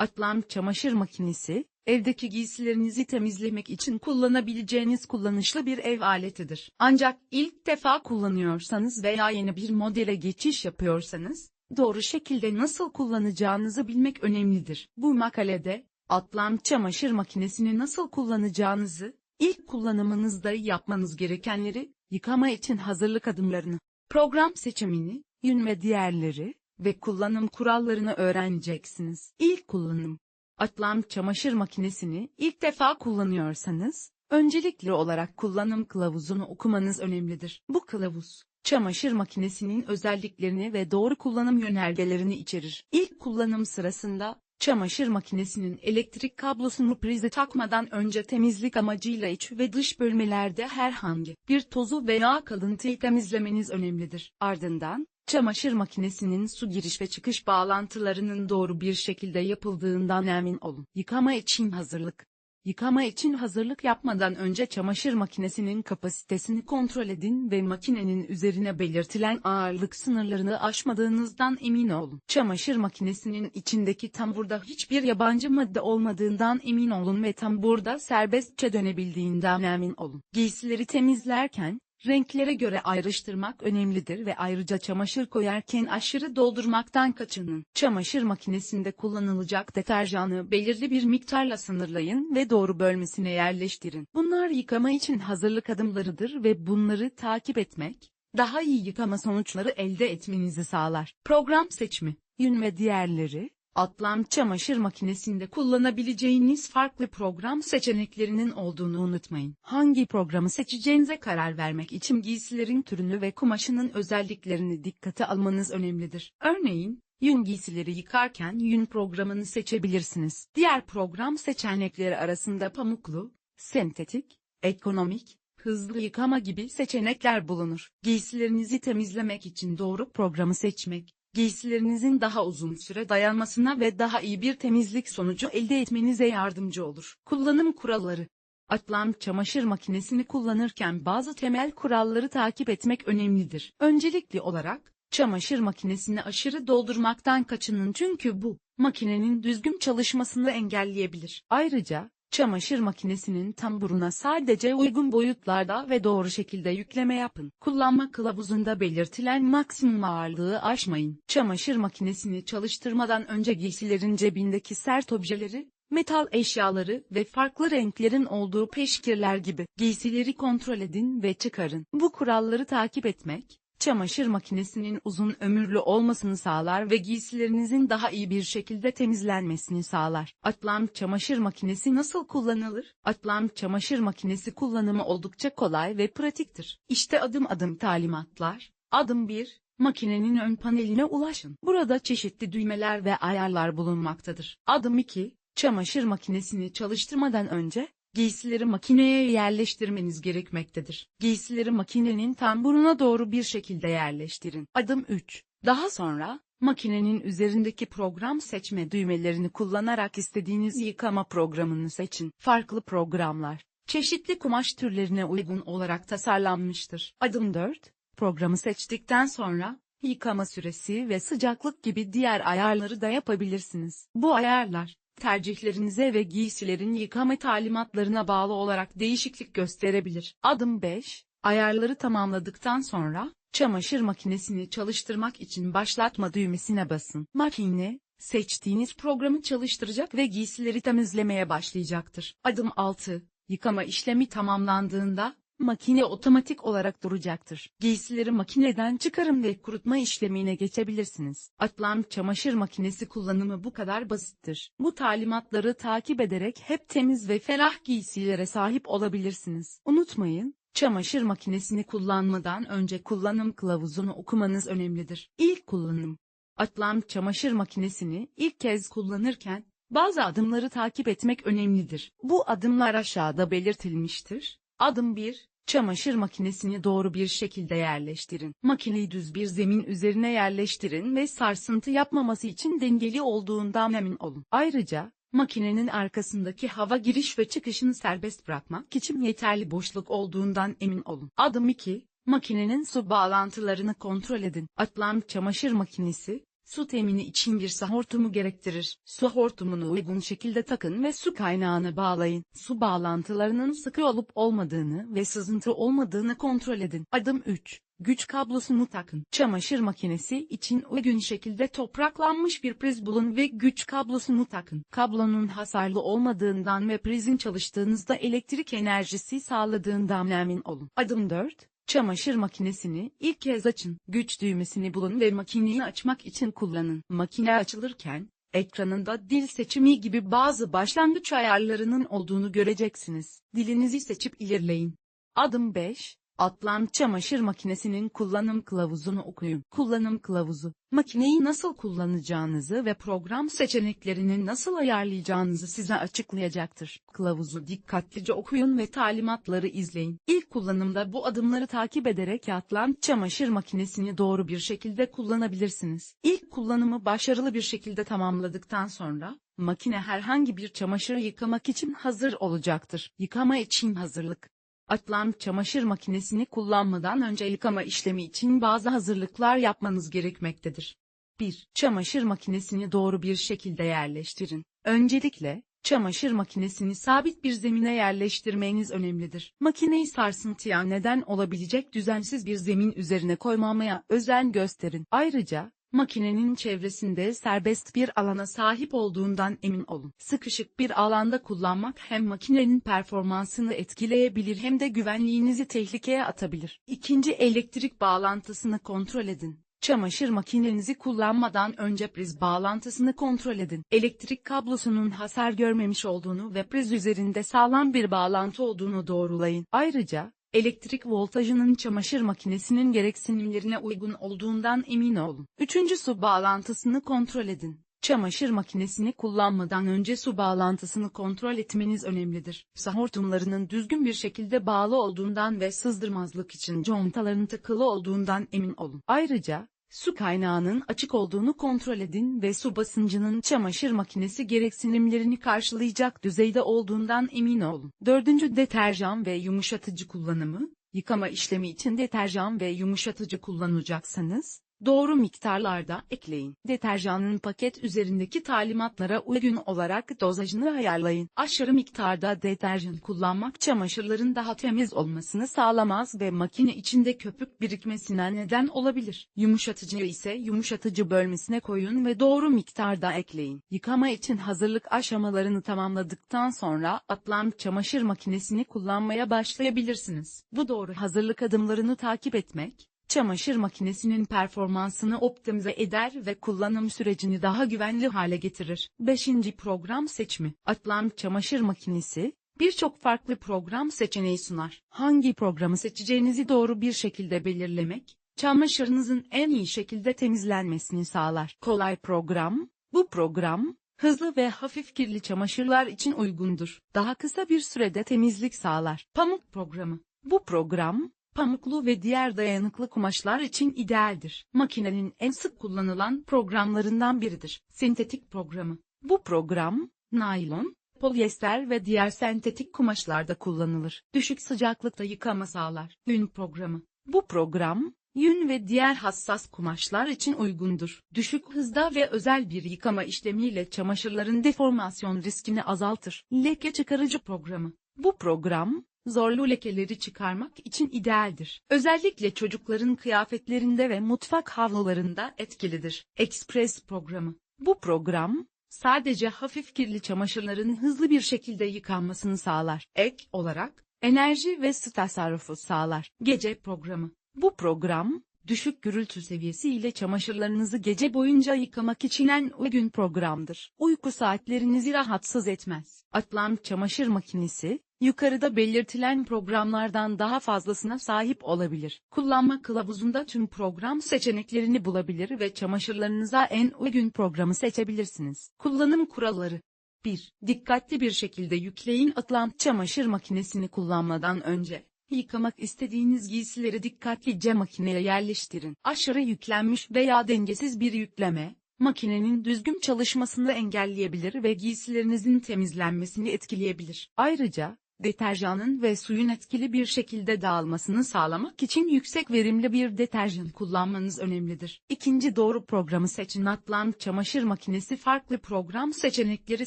Atlan çamaşır makinesi, evdeki giysilerinizi temizlemek için kullanabileceğiniz kullanışlı bir ev aletidir. Ancak ilk defa kullanıyorsanız veya yeni bir modele geçiş yapıyorsanız, doğru şekilde nasıl kullanacağınızı bilmek önemlidir. Bu makalede, Atlan çamaşır makinesini nasıl kullanacağınızı, ilk kullanımınızda yapmanız gerekenleri, yıkama için hazırlık adımlarını, program seçimini, yün ve diğerleri ve kullanım kurallarını öğreneceksiniz. İlk kullanım. Atlan çamaşır makinesini ilk defa kullanıyorsanız, öncelikli olarak kullanım kılavuzunu okumanız önemlidir. Bu kılavuz, çamaşır makinesinin özelliklerini ve doğru kullanım yönergelerini içerir. İlk kullanım sırasında, çamaşır makinesinin elektrik kablosunu prize takmadan önce temizlik amacıyla iç ve dış bölmelerde herhangi bir tozu veya kalıntıyı temizlemeniz önemlidir. Ardından, çamaşır makinesinin su giriş ve çıkış bağlantılarının doğru bir şekilde yapıldığından emin olun. Yıkama için hazırlık. Yıkama için hazırlık yapmadan önce çamaşır makinesinin kapasitesini kontrol edin ve makinenin üzerine belirtilen ağırlık sınırlarını aşmadığınızdan emin olun. Çamaşır makinesinin içindeki tamburda hiçbir yabancı madde olmadığından emin olun ve tamburda serbestçe dönebildiğinden emin olun. Giysileri temizlerken, Renklere göre ayrıştırmak önemlidir ve ayrıca çamaşır koyarken aşırı doldurmaktan kaçının. Çamaşır makinesinde kullanılacak deterjanı belirli bir miktarla sınırlayın ve doğru bölmesine yerleştirin. Bunlar yıkama için hazırlık adımlarıdır ve bunları takip etmek, daha iyi yıkama sonuçları elde etmenizi sağlar. Program seçimi, yün ve diğerleri, Atlan çamaşır makinesinde kullanabileceğiniz farklı program seçeneklerinin olduğunu unutmayın. Hangi programı seçeceğinize karar vermek için giysilerin türünü ve kumaşının özelliklerini dikkate almanız önemlidir. Örneğin, yün giysileri yıkarken yün programını seçebilirsiniz. Diğer program seçenekleri arasında pamuklu, sentetik, ekonomik, hızlı yıkama gibi seçenekler bulunur. Giysilerinizi temizlemek için doğru programı seçmek, giysilerinizin daha uzun süre dayanmasına ve daha iyi bir temizlik sonucu elde etmenize yardımcı olur. Kullanım kuralları Atlan çamaşır makinesini kullanırken bazı temel kuralları takip etmek önemlidir. Öncelikli olarak, çamaşır makinesini aşırı doldurmaktan kaçının çünkü bu, makinenin düzgün çalışmasını engelleyebilir. Ayrıca, Çamaşır makinesinin tamburuna sadece uygun boyutlarda ve doğru şekilde yükleme yapın. Kullanma kılavuzunda belirtilen maksimum ağırlığı aşmayın. Çamaşır makinesini çalıştırmadan önce giysilerin cebindeki sert objeleri, metal eşyaları ve farklı renklerin olduğu peşkirler gibi giysileri kontrol edin ve çıkarın. Bu kuralları takip etmek, çamaşır makinesinin uzun ömürlü olmasını sağlar ve giysilerinizin daha iyi bir şekilde temizlenmesini sağlar. Atlan çamaşır makinesi nasıl kullanılır? Atlan çamaşır makinesi kullanımı oldukça kolay ve pratiktir. İşte adım adım talimatlar. Adım 1. Makinenin ön paneline ulaşın. Burada çeşitli düğmeler ve ayarlar bulunmaktadır. Adım 2. Çamaşır makinesini çalıştırmadan önce, Giysileri makineye yerleştirmeniz gerekmektedir. Giysileri makinenin tamburuna doğru bir şekilde yerleştirin. Adım 3. Daha sonra, makinenin üzerindeki program seçme düğmelerini kullanarak istediğiniz yıkama programını seçin. Farklı programlar, çeşitli kumaş türlerine uygun olarak tasarlanmıştır. Adım 4. Programı seçtikten sonra, yıkama süresi ve sıcaklık gibi diğer ayarları da yapabilirsiniz. Bu ayarlar, tercihlerinize ve giysilerin yıkama talimatlarına bağlı olarak değişiklik gösterebilir. Adım 5, ayarları tamamladıktan sonra, çamaşır makinesini çalıştırmak için başlatma düğmesine basın. Makine, seçtiğiniz programı çalıştıracak ve giysileri temizlemeye başlayacaktır. Adım 6, yıkama işlemi tamamlandığında, makine otomatik olarak duracaktır. Giysileri makineden çıkarım ve kurutma işlemine geçebilirsiniz. Atlan çamaşır makinesi kullanımı bu kadar basittir. Bu talimatları takip ederek hep temiz ve ferah giysilere sahip olabilirsiniz. Unutmayın, çamaşır makinesini kullanmadan önce kullanım kılavuzunu okumanız önemlidir. İlk kullanım Atlan çamaşır makinesini ilk kez kullanırken, bazı adımları takip etmek önemlidir. Bu adımlar aşağıda belirtilmiştir. Adım 1, Çamaşır makinesini doğru bir şekilde yerleştirin. Makineyi düz bir zemin üzerine yerleştirin ve sarsıntı yapmaması için dengeli olduğundan emin olun. Ayrıca, makinenin arkasındaki hava giriş ve çıkışını serbest bırakmak için yeterli boşluk olduğundan emin olun. Adım 2, makinenin su bağlantılarını kontrol edin. Atlan çamaşır makinesi, Su temini için bir su hortumu gerektirir. Su hortumunu uygun şekilde takın ve su kaynağına bağlayın. Su bağlantılarının sıkı olup olmadığını ve sızıntı olmadığını kontrol edin. Adım 3. Güç kablosunu takın. Çamaşır makinesi için uygun şekilde topraklanmış bir priz bulun ve güç kablosunu takın. Kablonun hasarlı olmadığından ve prizin çalıştığınızda elektrik enerjisi sağladığından emin olun. Adım 4. Çamaşır makinesini ilk kez açın. Güç düğmesini bulun ve makineyi açmak için kullanın. Makine açılırken, ekranında dil seçimi gibi bazı başlangıç ayarlarının olduğunu göreceksiniz. Dilinizi seçip ilerleyin. Adım 5. Atlant çamaşır makinesinin kullanım kılavuzunu okuyun. Kullanım kılavuzu, makineyi nasıl kullanacağınızı ve program seçeneklerini nasıl ayarlayacağınızı size açıklayacaktır. Kılavuzu dikkatlice okuyun ve talimatları izleyin. İlk kullanımda bu adımları takip ederek Atlant çamaşır makinesini doğru bir şekilde kullanabilirsiniz. İlk kullanımı başarılı bir şekilde tamamladıktan sonra, makine herhangi bir çamaşır yıkamak için hazır olacaktır. Yıkama için hazırlık. Atlant çamaşır makinesini kullanmadan önce yıkama işlemi için bazı hazırlıklar yapmanız gerekmektedir. 1. Çamaşır makinesini doğru bir şekilde yerleştirin. Öncelikle, çamaşır makinesini sabit bir zemine yerleştirmeniz önemlidir. Makineyi sarsıntıya neden olabilecek düzensiz bir zemin üzerine koymamaya özen gösterin. Ayrıca, Makinenin çevresinde serbest bir alana sahip olduğundan emin olun. Sıkışık bir alanda kullanmak hem makinenin performansını etkileyebilir hem de güvenliğinizi tehlikeye atabilir. İkinci elektrik bağlantısını kontrol edin. Çamaşır makinenizi kullanmadan önce priz bağlantısını kontrol edin. Elektrik kablosunun hasar görmemiş olduğunu ve priz üzerinde sağlam bir bağlantı olduğunu doğrulayın. Ayrıca, elektrik voltajının çamaşır makinesinin gereksinimlerine uygun olduğundan emin olun. Üçüncü su bağlantısını kontrol edin. Çamaşır makinesini kullanmadan önce su bağlantısını kontrol etmeniz önemlidir. Su hortumlarının düzgün bir şekilde bağlı olduğundan ve sızdırmazlık için contaların takılı olduğundan emin olun. Ayrıca, Su kaynağının açık olduğunu kontrol edin ve su basıncının çamaşır makinesi gereksinimlerini karşılayacak düzeyde olduğundan emin olun. Dördüncü deterjan ve yumuşatıcı kullanımı, yıkama işlemi için deterjan ve yumuşatıcı kullanacaksanız, Doğru miktarlarda ekleyin. Deterjanın paket üzerindeki talimatlara uygun olarak dozajını ayarlayın. Aşırı miktarda deterjan kullanmak çamaşırların daha temiz olmasını sağlamaz ve makine içinde köpük birikmesine neden olabilir. Yumuşatıcı ise yumuşatıcı bölmesine koyun ve doğru miktarda ekleyin. Yıkama için hazırlık aşamalarını tamamladıktan sonra Atlant çamaşır makinesini kullanmaya başlayabilirsiniz. Bu doğru hazırlık adımlarını takip etmek, çamaşır makinesinin performansını optimize eder ve kullanım sürecini daha güvenli hale getirir. 5. Program seçimi. Atlant çamaşır makinesi, birçok farklı program seçeneği sunar. Hangi programı seçeceğinizi doğru bir şekilde belirlemek, çamaşırınızın en iyi şekilde temizlenmesini sağlar. Kolay program, bu program, hızlı ve hafif kirli çamaşırlar için uygundur. Daha kısa bir sürede temizlik sağlar. Pamuk programı. Bu program, pamuklu ve diğer dayanıklı kumaşlar için idealdir. Makinenin en sık kullanılan programlarından biridir. Sentetik programı. Bu program, naylon, polyester ve diğer sentetik kumaşlarda kullanılır. Düşük sıcaklıkta yıkama sağlar. Yün programı. Bu program, yün ve diğer hassas kumaşlar için uygundur. Düşük hızda ve özel bir yıkama işlemiyle çamaşırların deformasyon riskini azaltır. Leke çıkarıcı programı. Bu program, zorlu lekeleri çıkarmak için idealdir. Özellikle çocukların kıyafetlerinde ve mutfak havlularında etkilidir. Express programı. Bu program, sadece hafif kirli çamaşırların hızlı bir şekilde yıkanmasını sağlar. Ek olarak, enerji ve su tasarrufu sağlar. Gece programı. Bu program, düşük gürültü seviyesi ile çamaşırlarınızı gece boyunca yıkamak için en uygun programdır. Uyku saatlerinizi rahatsız etmez. Atlant çamaşır makinesi, yukarıda belirtilen programlardan daha fazlasına sahip olabilir. Kullanma kılavuzunda tüm program seçeneklerini bulabilir ve çamaşırlarınıza en uygun programı seçebilirsiniz. Kullanım kuralları 1. Dikkatli bir şekilde yükleyin Atlant çamaşır makinesini kullanmadan önce. Yıkamak istediğiniz giysileri dikkatlice makineye yerleştirin. Aşırı yüklenmiş veya dengesiz bir yükleme, makinenin düzgün çalışmasını engelleyebilir ve giysilerinizin temizlenmesini etkileyebilir. Ayrıca, deterjanın ve suyun etkili bir şekilde dağılmasını sağlamak için yüksek verimli bir deterjan kullanmanız önemlidir. İkinci doğru programı seçin. Atlant çamaşır makinesi farklı program seçenekleri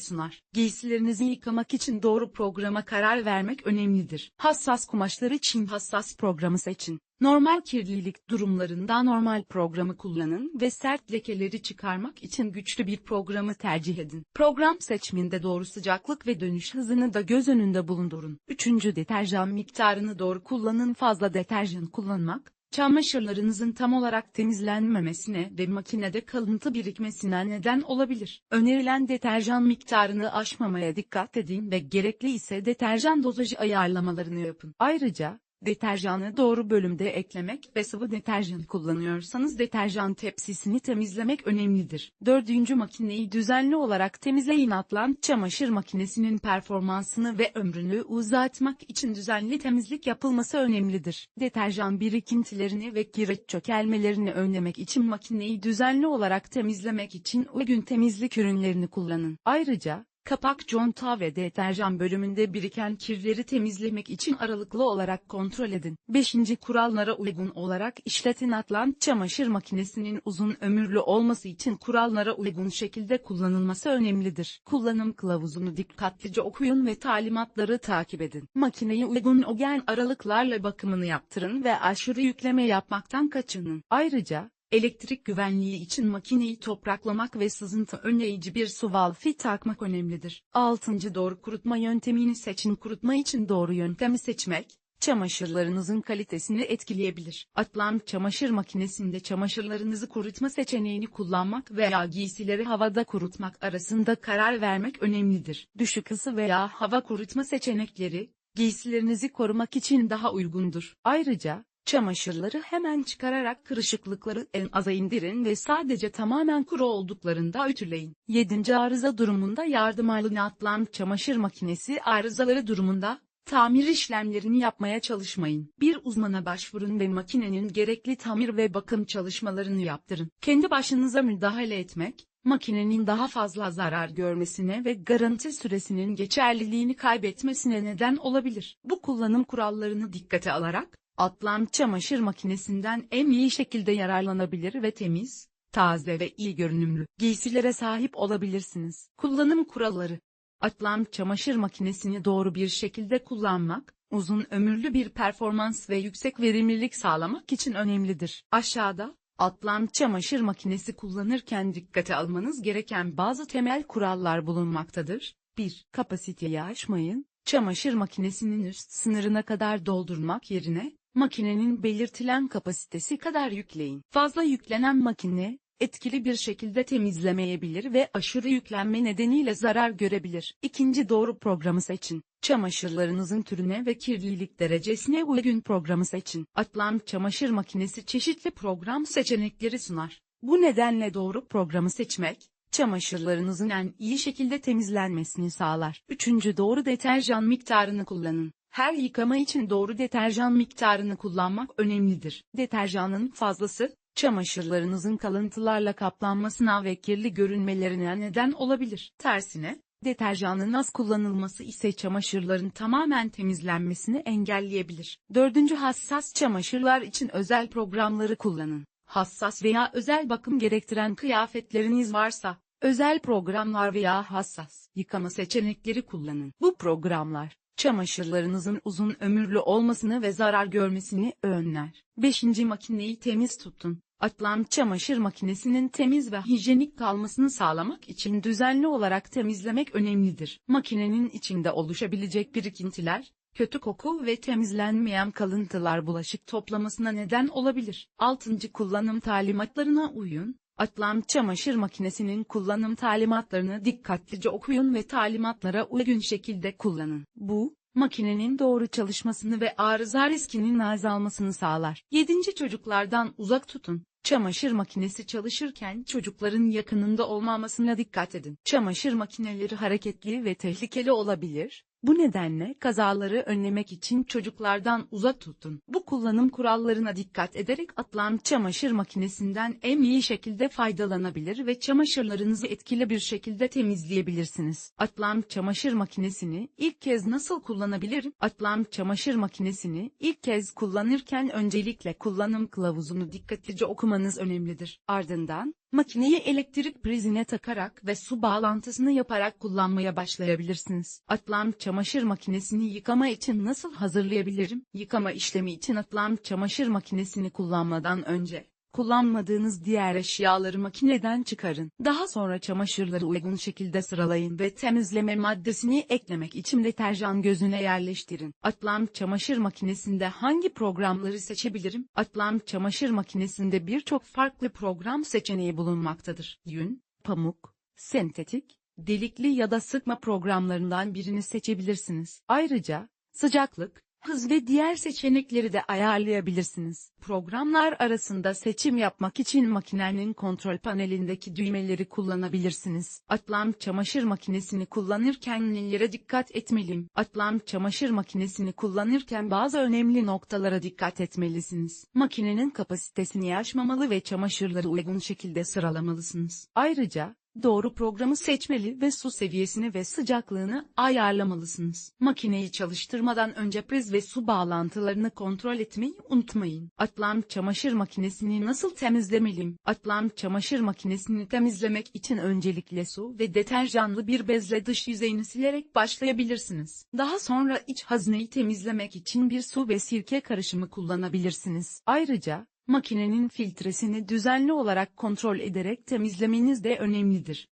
sunar. Giysilerinizi yıkamak için doğru programa karar vermek önemlidir. Hassas kumaşlar için hassas programı seçin. Normal kirlilik durumlarında normal programı kullanın ve sert lekeleri çıkarmak için güçlü bir programı tercih edin. Program seçiminde doğru sıcaklık ve dönüş hızını da göz önünde bulundurun. Üçüncü deterjan miktarını doğru kullanın. Fazla deterjan kullanmak, çamaşırlarınızın tam olarak temizlenmemesine ve makinede kalıntı birikmesine neden olabilir. Önerilen deterjan miktarını aşmamaya dikkat edin ve gerekli ise deterjan dozajı ayarlamalarını yapın. Ayrıca, Deterjanı doğru bölümde eklemek ve sıvı deterjan kullanıyorsanız deterjan tepsisini temizlemek önemlidir. Dördüncü makineyi düzenli olarak temizleyin. Atlant çamaşır makinesinin performansını ve ömrünü uzatmak için düzenli temizlik yapılması önemlidir. Deterjan birikintilerini ve kireç çökelmelerini önlemek için makineyi düzenli olarak temizlemek için uygun temizlik ürünlerini kullanın. Ayrıca, Kapak conta ve deterjan bölümünde biriken kirleri temizlemek için aralıklı olarak kontrol edin. 5. Kurallara uygun olarak işletin Atlant çamaşır makinesinin uzun ömürlü olması için kurallara uygun şekilde kullanılması önemlidir. Kullanım kılavuzunu dikkatlice okuyun ve talimatları takip edin. Makineyi uygun ogen aralıklarla bakımını yaptırın ve aşırı yükleme yapmaktan kaçının. Ayrıca, Elektrik güvenliği için makineyi topraklamak ve sızıntı önleyici bir su valfi takmak önemlidir. 6. Doğru kurutma yöntemini seçin. Kurutma için doğru yöntemi seçmek, çamaşırlarınızın kalitesini etkileyebilir. Atlant çamaşır makinesinde çamaşırlarınızı kurutma seçeneğini kullanmak veya giysileri havada kurutmak arasında karar vermek önemlidir. Düşük ısı veya hava kurutma seçenekleri, giysilerinizi korumak için daha uygundur. Ayrıca, Çamaşırları hemen çıkararak kırışıklıkları en aza indirin ve sadece tamamen kuru olduklarında ütüleyin. 7. Arıza durumunda yardım alın atlan çamaşır makinesi arızaları durumunda, tamir işlemlerini yapmaya çalışmayın. Bir uzmana başvurun ve makinenin gerekli tamir ve bakım çalışmalarını yaptırın. Kendi başınıza müdahale etmek, makinenin daha fazla zarar görmesine ve garanti süresinin geçerliliğini kaybetmesine neden olabilir. Bu kullanım kurallarını dikkate alarak, Atlant çamaşır makinesinden en iyi şekilde yararlanabilir ve temiz, taze ve iyi görünümlü giysilere sahip olabilirsiniz. Kullanım kuralları Atlant çamaşır makinesini doğru bir şekilde kullanmak, uzun ömürlü bir performans ve yüksek verimlilik sağlamak için önemlidir. Aşağıda, Atlant çamaşır makinesi kullanırken dikkate almanız gereken bazı temel kurallar bulunmaktadır. 1. Kapasiteyi aşmayın. Çamaşır makinesinin üst sınırına kadar doldurmak yerine, makinenin belirtilen kapasitesi kadar yükleyin. Fazla yüklenen makine, etkili bir şekilde temizlemeyebilir ve aşırı yüklenme nedeniyle zarar görebilir. İkinci doğru programı seçin. Çamaşırlarınızın türüne ve kirlilik derecesine uygun programı seçin. Atlant çamaşır makinesi çeşitli program seçenekleri sunar. Bu nedenle doğru programı seçmek, çamaşırlarınızın en iyi şekilde temizlenmesini sağlar. Üçüncü doğru deterjan miktarını kullanın. Her yıkama için doğru deterjan miktarını kullanmak önemlidir. Deterjanın fazlası, çamaşırlarınızın kalıntılarla kaplanmasına ve kirli görünmelerine neden olabilir. Tersine, deterjanın az kullanılması ise çamaşırların tamamen temizlenmesini engelleyebilir. Dördüncü hassas çamaşırlar için özel programları kullanın. Hassas veya özel bakım gerektiren kıyafetleriniz varsa, özel programlar veya hassas yıkama seçenekleri kullanın. Bu programlar, çamaşırlarınızın uzun ömürlü olmasını ve zarar görmesini önler. 5. Makineyi temiz tutun. Atlant çamaşır makinesinin temiz ve hijyenik kalmasını sağlamak için düzenli olarak temizlemek önemlidir. Makinenin içinde oluşabilecek birikintiler, kötü koku ve temizlenmeyen kalıntılar bulaşık toplamasına neden olabilir. 6. Kullanım talimatlarına uyun. Atlant çamaşır makinesinin kullanım talimatlarını dikkatlice okuyun ve talimatlara uygun şekilde kullanın. Bu, makinenin doğru çalışmasını ve arıza riskinin azalmasını sağlar. 7. Çocuklardan uzak tutun. Çamaşır makinesi çalışırken çocukların yakınında olmamasına dikkat edin. Çamaşır makineleri hareketli ve tehlikeli olabilir. Bu nedenle kazaları önlemek için çocuklardan uzak tutun. Bu kullanım kurallarına dikkat ederek atılan çamaşır makinesinden en iyi şekilde faydalanabilir ve çamaşırlarınızı etkili bir şekilde temizleyebilirsiniz. Atılan çamaşır makinesini ilk kez nasıl kullanabilirim? Atılan çamaşır makinesini ilk kez kullanırken öncelikle kullanım kılavuzunu dikkatlice okumanız önemlidir. Ardından, Makineyi elektrik prizine takarak ve su bağlantısını yaparak kullanmaya başlayabilirsiniz. Atlam çamaşır makinesini yıkama için nasıl hazırlayabilirim? Yıkama işlemi için atlam çamaşır makinesini kullanmadan önce kullanmadığınız diğer eşyaları makineden çıkarın. Daha sonra çamaşırları uygun şekilde sıralayın ve temizleme maddesini eklemek için deterjan gözüne yerleştirin. Atlam çamaşır makinesinde hangi programları seçebilirim? Atlam çamaşır makinesinde birçok farklı program seçeneği bulunmaktadır. Yün, pamuk, sentetik, delikli ya da sıkma programlarından birini seçebilirsiniz. Ayrıca, sıcaklık, hız ve diğer seçenekleri de ayarlayabilirsiniz. Programlar arasında seçim yapmak için makinenin kontrol panelindeki düğmeleri kullanabilirsiniz. Atlam çamaşır makinesini kullanırken nelere dikkat etmeliyim? Atlam çamaşır makinesini kullanırken bazı önemli noktalara dikkat etmelisiniz. Makinenin kapasitesini aşmamalı ve çamaşırları uygun şekilde sıralamalısınız. Ayrıca, Doğru programı seçmeli ve su seviyesini ve sıcaklığını ayarlamalısınız. Makineyi çalıştırmadan önce priz ve su bağlantılarını kontrol etmeyi unutmayın. Atlam çamaşır makinesini nasıl temizlemeliyim? Atlam çamaşır makinesini temizlemek için öncelikle su ve deterjanlı bir bezle dış yüzeyini silerek başlayabilirsiniz. Daha sonra iç hazneyi temizlemek için bir su ve sirke karışımı kullanabilirsiniz. Ayrıca, Makinenin filtresini düzenli olarak kontrol ederek temizlemeniz de önemlidir.